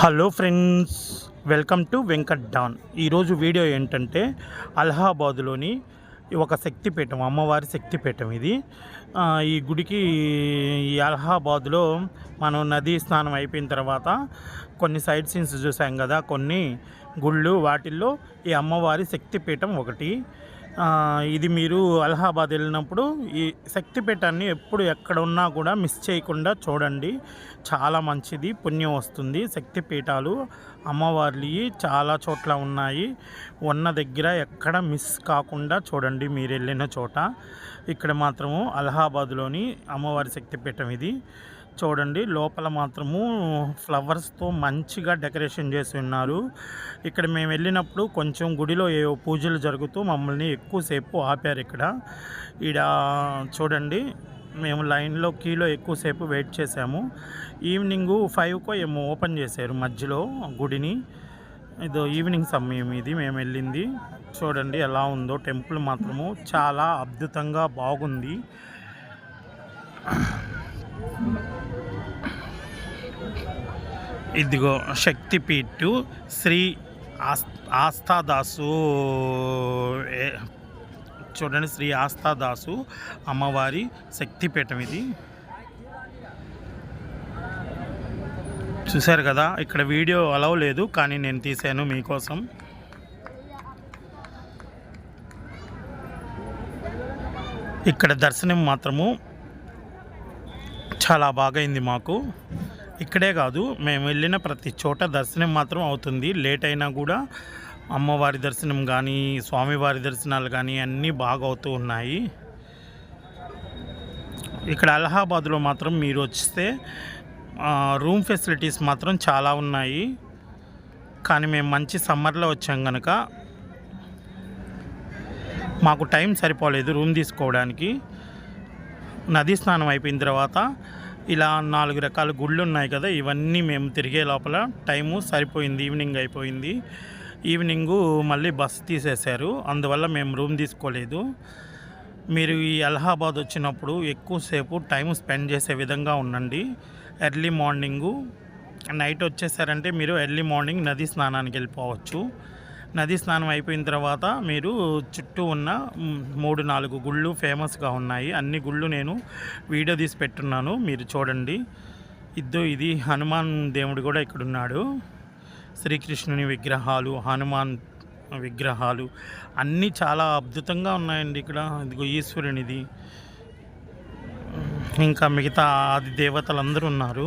Hello friends welcome to Venkat don. ఈరోజు video ఏంటంటే అలహాబాదులోని ఒక శక్తిపీఠం అమ్మవారి శక్తిపీఠం ఇది. ఈ గుడికి ఈ అలహాబాద్లో మనం నదీ స్నానం అయిపోయిన తర్వాత కొన్ని సైడ్ సీన్స్ చూసాం కదా కొన్ని గుళ్ళు వాటిల్లో ఈ అమ్మవారి శక్తిపీఠం ఒకటి. ఇది మీరు అలహాబాద్ వెళ్ళినప్పుడు ఈ శక్తిపీఠాన్ని ఎప్పుడు ఎక్కడ ఉన్నా కూడా మిస్ చేయకుండా చూడండి. చాలా మంచిది పుణ్యం వస్తుంది. శక్తిపీఠాలు అమ్మవార్లు చాలా చోట్ల ఉన్నాయి. ఉన్న దగ్గర ఎక్కడ మిస్ కాకుండా చూడండి మీరు వెళ్ళిన చోట. ఇక్కడ మాత్రము అలహాబాద్లోని అమ్మవారి శక్తిపీఠం ఇది. చూడండి లోపల మాత్రము ఫ్లవర్స్తో మంచిగా డెకరేషన్ చేసి ఉన్నారు. ఇక్కడ మేము వెళ్ళినప్పుడు కొంచెం గుడిలో ఏవో పూజలు జరుగుతూ మమ్మల్ని ఎక్కువసేపు ఆపారు ఇక్కడ. ఈడ చూడండి మేము లైన్లో క్యూలో ఎక్కువసేపు వెయిట్ చేసాము. ఈవినింగ్ ఫైవ్కో ఏమో ఓపెన్ చేశారు మధ్యలో గుడిని. ఇదో ఈవినింగ్ సమయం ఇది మేము వెళ్ళింది. చూడండి ఎలా ఉందో టెంపుల్ మాత్రము చాలా అద్భుతంగా బాగుంది. ఇదిగో శక్తిపీఠు శ్రీ ఆస్ ఆస్థాదాసు చూడండి శ్రీ ఆస్థాదాసు అమ్మవారి శక్తిపీఠం ఇది. చూశారు కదా ఇక్కడ వీడియో అలవ్ లేదు కానీ నేను తీశాను మీకోసం. ఇక్కడ దర్శనం మాత్రము చాలా బాగైంది మాకు. ఇక్కడే కాదు మేము వెళ్ళిన ప్రతి చోట దర్శనం మాత్రం అవుతుంది. లేట్ అయినా కూడా అమ్మవారి దర్శనం కానీ స్వామివారి దర్శనాలు కానీ అన్నీ బాగా అవుతూ ఉన్నాయి. ఇక్కడ అలహాబాద్లో మాత్రం మీరు వస్తే రూమ్ ఫెసిలిటీస్ మాత్రం చాలా ఉన్నాయి. కానీ మేము మంచి సమ్మర్లో వచ్చాం కనుక మాకు టైం సరిపోలేదు రూమ్ తీసుకోవడానికి. నదీ స్నానం అయిపోయిన తర్వాత ఇలా నాలుగు రకాల గుళ్ళు ఉన్నాయి కదా ఇవన్నీ మేము తిరిగే లోపల టైము సరిపోయింది ఈవినింగ్ అయిపోయింది. ఈవినింగు మళ్ళీ బస్సు తీసేశారు అందువల్ల మేము రూమ్ తీసుకోలేదు. మీరు ఈ అలహాబాద్ వచ్చినప్పుడు ఎక్కువసేపు టైం స్పెండ్ చేసే విధంగా ఉండండి. ఎర్లీ మార్నింగు నైట్ వచ్చేసారంటే మీరు ఎర్లీ మార్నింగ్ నది స్నానానికి వెళ్ళిపోవచ్చు. నది స్నానం అయిపోయిన తర్వాత మీరు చుట్టూ ఉన్న మూడు నాలుగు గుళ్ళు ఫేమస్గా ఉన్నాయి. అన్ని గుళ్ళు నేను వీడియో తీసి పెట్టున్నాను. మీరు చూడండి. ఇద్దో ఇది హనుమాన్ దేవుడు కూడా ఇక్కడ ఉన్నాడు శ్రీకృష్ణుని విగ్రహాలు హనుమాన్ విగ్రహాలు అన్నీ చాలా అద్భుతంగా ఉన్నాయండి ఇక్కడ. ఇదిగో ఈశ్వరునిది. ఇంకా మిగతా ఆది దేవతలందరూ ఉన్నారు.